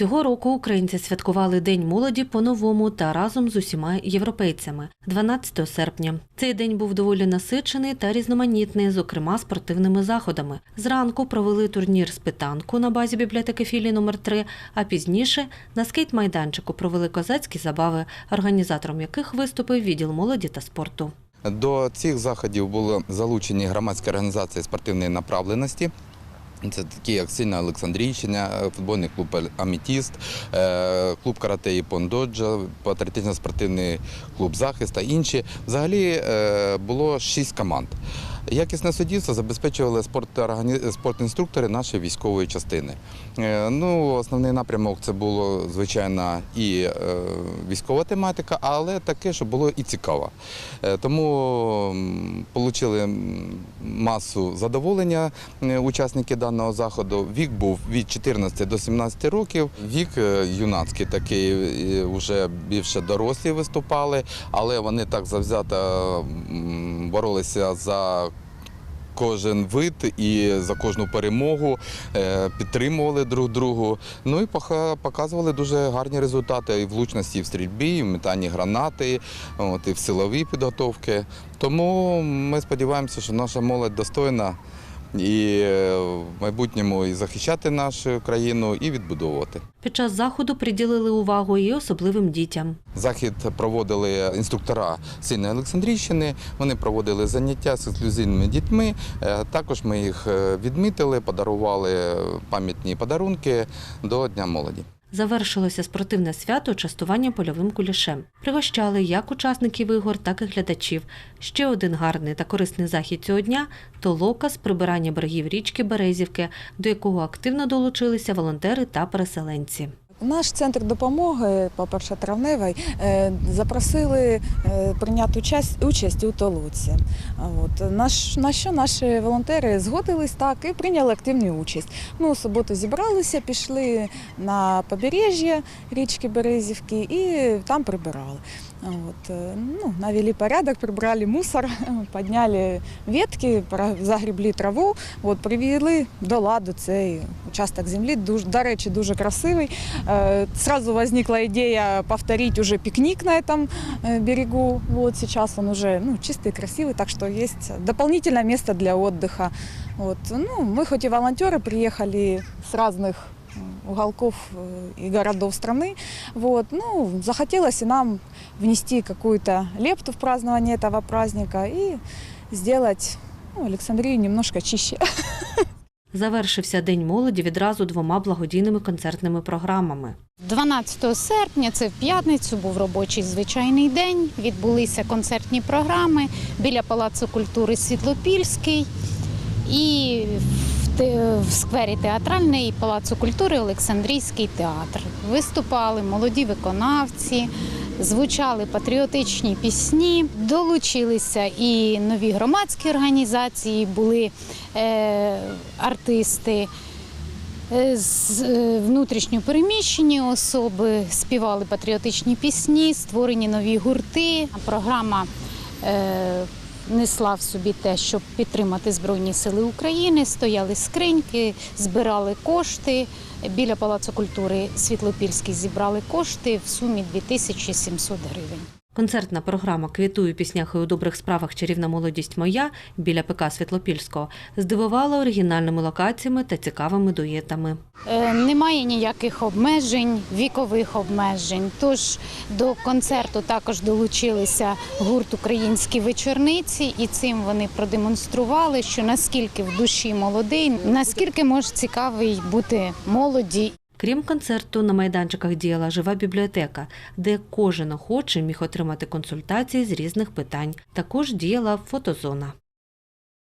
Цього року українці святкували День молоді по-новому та разом з усіма європейцями 12 серпня. Цей день був доволі насичений та різноманітний, зокрема спортивними заходами. Зранку провели турнір з питанку на базі бібліотеки філії номер 3 а пізніше на скейт-майданчику провели козацькі забави, організатором яких виступив відділ молоді та спорту. До цих заходів були залучені громадські організації спортивної направленості. Це такі як Сильна Олександрійщина, футбольний клуб Амітіст, е, клуб карате і Пондоджа, патріотично-спортивний клуб Захист та інші. Взагалі е, було шість команд. Якісне суддівство забезпечували спортінструктори нашої військової частини. Е, Ну, основний напрямок це було звичайно і е, військова тематика, але таке, що було і цікаво. Е, Тому отримали масу задоволення учасники даного заходу. Вік був від 14 до 17 років. Вік юнацький такий, вже більше дорослі виступали, але вони так завзято боролися за кожен вид і за кожну перемогу, е, підтримували друг другу. Ну і показували дуже гарні результати і влучності, і в стрільбі, і в метанні гранати, от, і в силовій підготовки. Тому ми сподіваємося, що наша молодь достойна і е, в майбутньому і захищати нашу країну, і відбудовувати. Під час заходу приділили увагу і особливим дітям. Захід проводили інструктора Сильної Олександрійщини. Вони проводили заняття з ексклюзивними дітьми. Е, Також ми їх е, відмітили, подарували пам'ятні подарунки до Дня молоді. Завершилося спортивне свято частування польовим кулішем. Пригощали як учасників ігор, так і глядачів. Ще один гарний та корисний захід цього дня толока з прибирання берегів річки Березівки, до якого активно долучилися волонтери та переселенці. Наш центр допомоги по першотравневій е, запросили е, прийняти участь, участь у толоці. А От. Наш, на що наші волонтери згодились так і прийняли активну участь. Ми у суботу зібралися, пішли на побережжя річки Березівки і там прибирали. А От. е, Ну, навели порядок, прибрали мусор, підняли ветки, про- загрібли траву, от, привели до ладу цей участок землі. Дуже, до речі, дуже красивий. Э, Сразу возникла идея повторить уже пикник на этом э, берегу. Вот сейчас он уже ну, чистый, красивый, так что есть дополнительное место для отдыха. Вот. Ну, мы хоть и волонтеры приехали с разных э, уголков э, и городов страны, вот, ну, захотелось и нам внести какую-то лепту в празднование этого праздника и сделать ну, Александрию немножко чище. Завершився День молоді відразу двома благодійними концертними програмами. 12 серпня, це в п'ятницю, був робочий звичайний день. Відбулися концертні програми біля Палацу культури Світлопільський і в, в сквері театральний Палацу культури Олександрійський театр. Виступали молоді виконавці, звучали патріотичні пісні, долучилися і нові громадські організації, були е, артисти. Е, з е, внутрішньо переміщені особи співали патріотичні пісні, створені нові гурти. Програма е, несла в собі те, щоб підтримати Збройні Сили України. Стояли скриньки, збирали кошти. Біля Палацу культури Світлопільський зібрали кошти в сумі 2700 гривень. Концертна програма Квітую піснях і у добрих справах чарівна молодість моя біля ПК Світлопільського здивувала оригінальними локаціями та цікавими дуєтами. Е, Немає ніяких обмежень, вікових обмежень. Тож до концерту також долучилися гурт Українські вечорниці, і цим вони продемонстрували, що наскільки в душі молодий, наскільки може цікавий бути молоді Крім концерту, на майданчиках діяла жива бібліотека, де кожен охочий міг отримати консультації з різних питань. Також діяла фотозона.